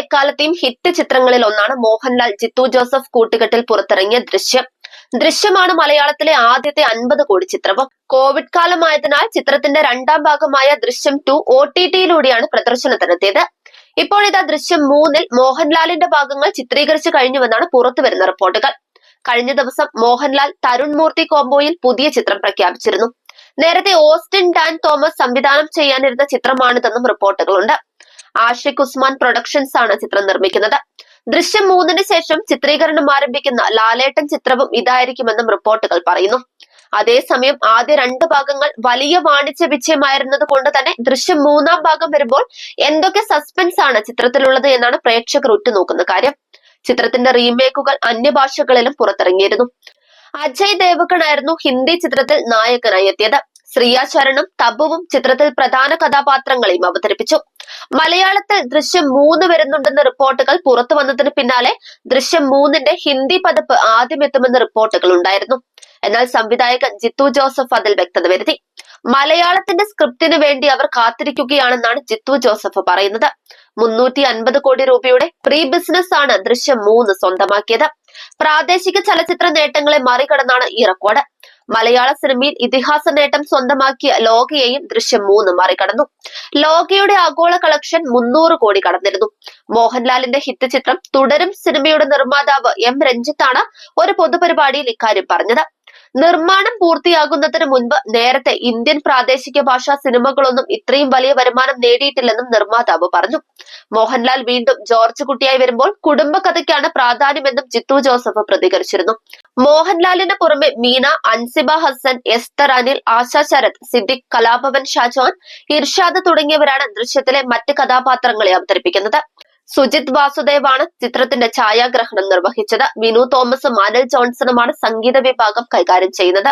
എക്കാലത്തെയും ഹിറ്റ് ചിത്രങ്ങളിൽ ഒന്നാണ് മോഹൻലാൽ ജിത്തു ജോസഫ് കൂട്ടുകെട്ടിൽ പുറത്തിറങ്ങിയ ദൃശ്യം. ദൃശ്യമാണ് മലയാളത്തിലെ ആദ്യത്തെ അൻപത് കോടി ചിത്രവും. കോവിഡ് കാലമായതിനാൽ ചിത്രത്തിന്റെ രണ്ടാം ഭാഗമായ ദൃശ്യം ടു ഒ ടി ടിയിലൂടെയാണ് പ്രദർശനത്തിനെത്തിയത്. ഇപ്പോഴിതാ ദൃശ്യം മൂന്നിൽ മോഹൻലാലിന്റെ ഭാഗങ്ങൾ ചിത്രീകരിച്ചു കഴിഞ്ഞുവെന്നാണ് പുറത്തുവരുന്ന റിപ്പോർട്ടുകൾ. കഴിഞ്ഞ ദിവസം മോഹൻലാൽ തരുൺ മൂർത്തി കോംബോയിൽ പുതിയ ചിത്രം പ്രഖ്യാപിച്ചിരുന്നു. നേരത്തെ ഓസ്റ്റിൻ ഡാൻ തോമസ് സംവിധാനം ചെയ്യാനിരുന്ന ചിത്രമാണിതെന്നും റിപ്പോർട്ടുകളുണ്ട്. ആഷിഖ് ഉസ്മാൻ പ്രൊഡക്ഷൻസ് ആണ് ചിത്രം നിർമ്മിക്കുന്നത്. ദൃശ്യം മൂന്നിന് ശേഷം ചിത്രീകരണം ആരംഭിക്കുന്ന ലാലേട്ടൻ ചിത്രവും ഇതായിരിക്കുമെന്നും റിപ്പോർട്ടുകൾ പറയുന്നു. അതേസമയം ആദ്യ രണ്ട് ഭാഗങ്ങൾ വലിയ വാണിജ്യ വിജയമായിരുന്നത് കൊണ്ട് തന്നെ ദൃശ്യം മൂന്നാം ഭാഗം വരുമ്പോൾ എന്തൊക്കെ സസ്പെൻസ് ആണ് ചിത്രത്തിലുള്ളത് എന്നാണ് പ്രേക്ഷകർ ഉറ്റുനോക്കുന്ന കാര്യം. ചിത്രത്തിന്റെ റീമേക്കുകൾ അന്യഭാഷകളിലും പുറത്തിറങ്ങിയിരുന്നു. അജയ് ദേവകണായിരുന്നു ഹിന്ദി ചിത്രത്തിൽ നായകനായി എത്തിയത്. ശ്രീയ ചരണും തബുവും ചിത്രത്തിൽ പ്രധാന കഥാപാത്രങ്ങളെയും അവതരിപ്പിച്ചു. മലയാളത്തിൽ ദൃശ്യം മൂന്ന് വരുന്നുണ്ടെന്ന റിപ്പോർട്ടുകൾ പുറത്തു വന്നതിന് പിന്നാലെ ദൃശ്യം മൂന്നിന്റെ ഹിന്ദി പതിപ്പ് ആദ്യം എത്തുമെന്ന റിപ്പോർട്ടുകൾ ഉണ്ടായിരുന്നു. എന്നാൽ സംവിധായകൻ ജിത്തു ജോസഫ് അതിൽ വ്യക്തത വരുത്തി. മലയാളത്തിന്റെ സ്ക്രിപ്റ്റിന് വേണ്ടി അവർ കാത്തിരിക്കുകയാണെന്നാണ് ജിത്തു ജോസഫ് പറയുന്നത്. മുന്നൂറ്റി അൻപത് കോടി രൂപയുടെ പ്രീ ബിസിനസ് ആണ് ദൃശ്യം മൂന്ന് സ്വന്തമാക്കിയത്. പ്രാദേശിക ചലച്ചിത്ര നേട്ടങ്ങളെ മറികടന്നാണ് ഈ റെക്കോർഡ്. മലയാള സിനിമയിൽ ഇതിഹാസ നേട്ടം സ്വന്തമാക്കിയ ലോകയെയും ദൃശ്യം മൂന്ന് മറികടന്നു. ലോകയുടെ ആഗോള കളക്ഷൻ മുന്നൂറ് കോടി കടന്നിരുന്നു. മോഹൻലാലിന്റെ ഹിറ്റ് ചിത്രം തുടരും സിനിമയുടെ നിർമ്മാതാവ് എം രഞ്ജിത്താണ് ഒരു പൊതുപരിപാടിയിൽ ഇക്കാര്യം പറഞ്ഞത്. നിർമ്മാണം പൂർത്തിയാകുന്നതിന് മുൻപ് നേരത്തെ ഇന്ത്യൻ പ്രാദേശിക ഭാഷാ സിനിമകളൊന്നും ഇത്രയും വലിയ വരുമാനം നേടിയിട്ടില്ലെന്നും നിർമ്മാതാവ് പറഞ്ഞു. മോഹൻലാൽ വീണ്ടും ജോർജ് കുട്ടിയായി വരുമ്പോൾ കുടുംബകഥയ്ക്കാണ് പ്രാധാന്യമെന്നും ജിത്തു ജോസഫ് പ്രതികരിച്ചിരുന്നു. മോഹൻലാലിന് പുറമെ മീന അൻസിബ ഹസൻ എസ്തർ അനിൽ ആശാ ശരത് സിദ്ദിഖ് കലാഭവൻ ഷാജോൻ ഇർഷാദ് തുടങ്ങിയവരാണ് ദൃശ്യത്തിലെ മറ്റ് കഥാപാത്രങ്ങളെ അവതരിപ്പിക്കുന്നത്. സുജിത് വാസുദേവാണ് ചിത്രത്തിന്റെ ഛായാഗ്രഹണം നിർവഹിച്ചത്. വിനു തോമസും അനിൽ ജോൺസണുമാണ് സംഗീത വിഭാഗം കൈകാര്യം ചെയ്യുന്നത്.